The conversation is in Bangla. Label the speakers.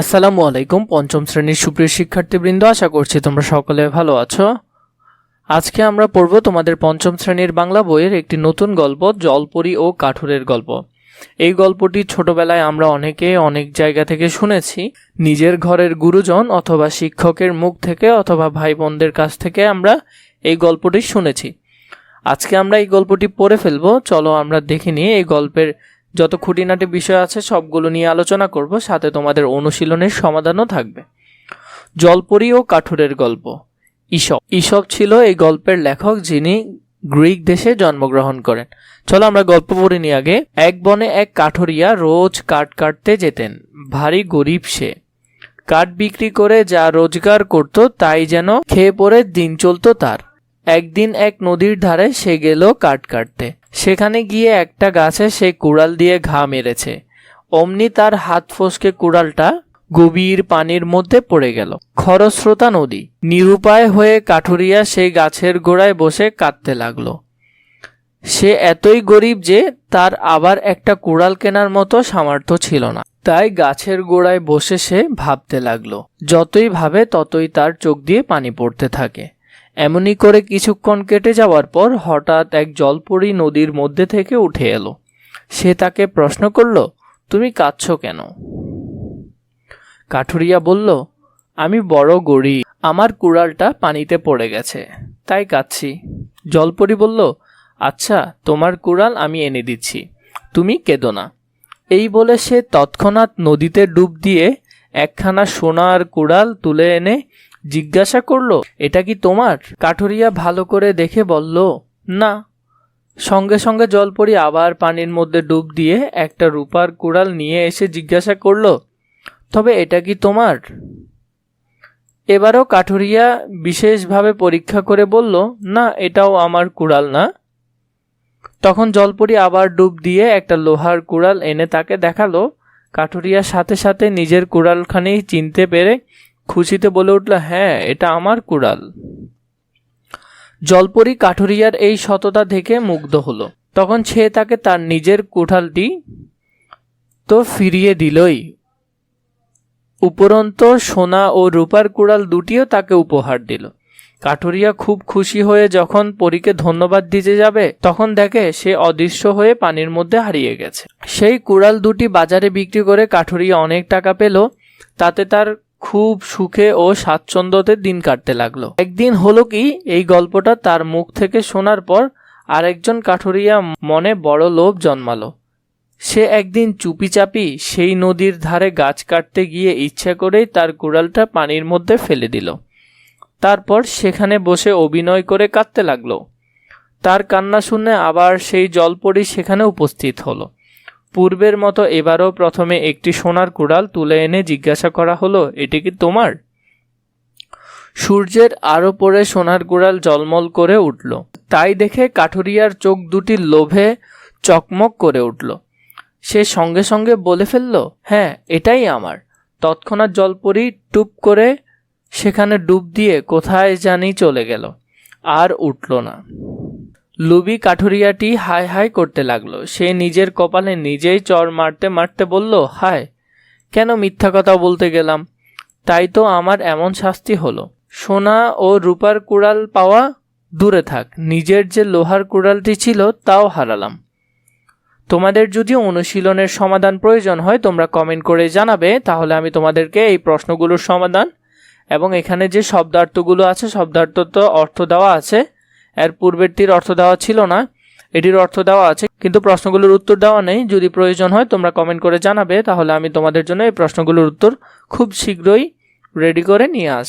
Speaker 1: আসসালামু আলাইকুম, পঞ্চম শ্রেণির সুপ্রিয় শিক্ষার্থীবৃন্দ, আশা করছি তোমরা সকলে ভালো আছো। আজকে আমরা পড়ব তোমাদের পঞ্চম শ্রেণির বাংলা বইয়ের একটি নতুন গল্প, জলপরি ও কাঠুরের গল্প। এই গল্পটি ছোটবেলায় আমরা অনেকে অনেক জায়গা থেকে শুনেছি। নিজের ঘরের গুরুজন অথবা শিক্ষকের মুখ থেকে অথবা ভাই বোনদের কাছ থেকে আমরা এই গল্পটি শুনেছি। আজকে আমরা এই গল্পটি পড়ে ফেলব। চলো আমরা দেখে নিই এই গল্পের যত খুঁটিনাটি বিষয় আছে, সবগুলো নিয়ে আলোচনা করব, সাথে তোমাদের অনুশীলনের সমাধানও থাকবে। জলপরি ও কাঠুরের গল্প। ঈশপ ঈশপ ছিল এই গল্পের লেখক যিনি গ্রিক দেশে জন্মগ্রহণ করেন। চলো আমরা গল্প পড়ে নিই আগে। এক বনে এক কাঠুরিয়া রোজ কাঠ কাটতে যেতেন। ভারী গরিব সে। কাঠ বিক্রি করে যা রোজগার করত, তাই যেন খেয়ে পরে দিন চলতো তার। একদিন এক নদীর ধারে সে গেল কাঠ কাটতে। সেখানে গিয়ে একটা গাছে সে কুড়াল দিয়ে ঘা মেরেছে। অমনি তার হাত ফসকে কুড়ালটা গভীর পানির মধ্যে পড়ে গেল। খরস্রোতা নদী। নিরুপায় হয়ে কাঠুরিয়া সেই গাছের গোড়ায় বসে কাঁদতে লাগল। সে এতই গরিব যে তার আবার একটা কুড়াল কেনার মতো সামর্থ্য ছিল না। তাই গাছের গোড়ায় বসে সে ভাবতে লাগল। যতই ভাবে ততই তার চোখ দিয়ে পানি পড়তে থাকে। এমনি করে কিছুক্ষণ কেটে যাওয়ার পর হঠাৎ এক জলপরি নদীর মধ্যে থেকে উঠে এলো। সে তাকে প্রশ্ন করল, তুমি কাঁদছ কেন? কাঠুরিয়া বলল, আমি বড় গড়ি আমার কুড়ালটা পানিতে পড়ে গেছে, তাই কাঁদছি। জলপরি বলল আচ্ছা তোমার কুড়াল আমি এনে দিচ্ছি। তুমি কেঁদো না। এই বলে সে তৎক্ষণাৎ নদীতে ডুব দিয়ে একখানা সোনার কুড়াল তুলে এনে জিজ্ঞাসা করল, এটা কি তোমার? কাঠুরিয়া ভালো করে দেখে বলল, না। সঙ্গে সঙ্গে জল জলপরি আবার পানির মধ্যে ডুব দিয়ে একটা রূপার কুড়াল নিয়ে এসে জিজ্ঞাসা করল, তবে এটা কি তোমার? এবারও কাঠুরিয়া বিশেষভাবে পরীক্ষা করে বলল, না, এটাও আমার কুড়াল না। তখন জলপরি আবার ডুব দিয়ে একটা লোহার কুড়াল এনে তাকে দেখাল। কাঠুরিয়ার সাথে সাথে নিজের কুড়ালখানি চিনতে পেরে খুশিতে বলে উঠল হ্যাঁ এটা আমার কুড়াল। জলপরি কাঠুরিয়ার এই সততা থেকে মুগ্ধ হলো। তখন সে তাকে তার নিজের কুঠালটি তো ফিরিয়ে দিলই। উপরন্ত সোনা ও রূপার কুড়াল দুটিও তাকে উপহার দিল। কাঠুরিয়া খুব খুশি হয়ে যখন পরীকে ধন্যবাদ দিতে যাবে, তখন দেখে সে অদৃশ্য হয়ে পানির মধ্যে হারিয়ে গেছে। সেই কুড়াল দুটি বাজারে বিক্রি করে কাঠুরিয়া অনেক টাকা পেল, তাতে তার খুব সুখে ও স্বাচ্ছন্দ্যতে দিন কাটতে লাগল। একদিন হলো কি, এই গল্পটা তার মুখ থেকে শোনার পর আরেকজন কাঠুরিয়া মনে বড় লোভ জন্মালো। সে একদিন চুপিচাপি সেই নদীর ধারে গাছ কাটতে গিয়ে ইচ্ছা করেই তার কুড়ালটা পানির মধ্যে ফেলে দিল। তারপর সেখানে বসে অভিনয় করে কাঁদতে লাগল। তার কান্না শুনে আবার সেই জলপরি সেখানে উপস্থিত হলো। পূর্বের মতো এবারও প্রথমে একটি সোনার কুড়াল তুলে এনে জিজ্ঞাসা করা হলো, এটি কি তোমার? সূর্যের আরও পরে সোনার কুড়াল জলমল করে উঠল। তাই দেখে কাঠুরিয়ার চোখ দুটি লোভে চকমক করে উঠল। সে সঙ্গে সঙ্গে বলে ফেলল হ্যাঁ এটাই আমার। তৎক্ষণাৎ জলপরি টুপ করে সেখানে ডুব দিয়ে কোথায় জানি চলে গেল, আর উঠল না। লুবি কাঠুরিয়াটি হাই হাই করতে লাগল। সে নিজের কপালে নিজেই চর মারতে মারতে বলল, হায়, কেন মিথ্যা কথা বলতে গেলাম? তাই তো আমার এমন শাস্তি হলো। সোনা ও রূপার কুড়াল পাওয়া দূরে থাক, নিজের যে লোহার কুড়ালটি ছিল তাও হারালাম। তোমাদের যদি অনুশীলনের সমাধান প্রয়োজন হয়, তোমরা কমেন্ট করে জানাবে, তাহলে আমি তোমাদেরকে এই প্রশ্নগুলোর সমাধান এবং এখানে যে শব্দার্থগুলো আছে শব্দার্থ তো অর্থ দেওয়া আছে এর পূর্বেরটির অর্থ দেওয়া ছিল না। এটির অর্থ দেওয়া আছে, কিন্তু প্রশ্নগুলোর উত্তর দেওয়া নেই। যদি প্রয়োজন হয়, তোমরা কমেন্ট করে জানাবে। তাহলে আমি তোমাদের জন্য এই প্রশ্নগুলোর উত্তর খুব শীঘ্রই রেডি করে নিয়ে আসব।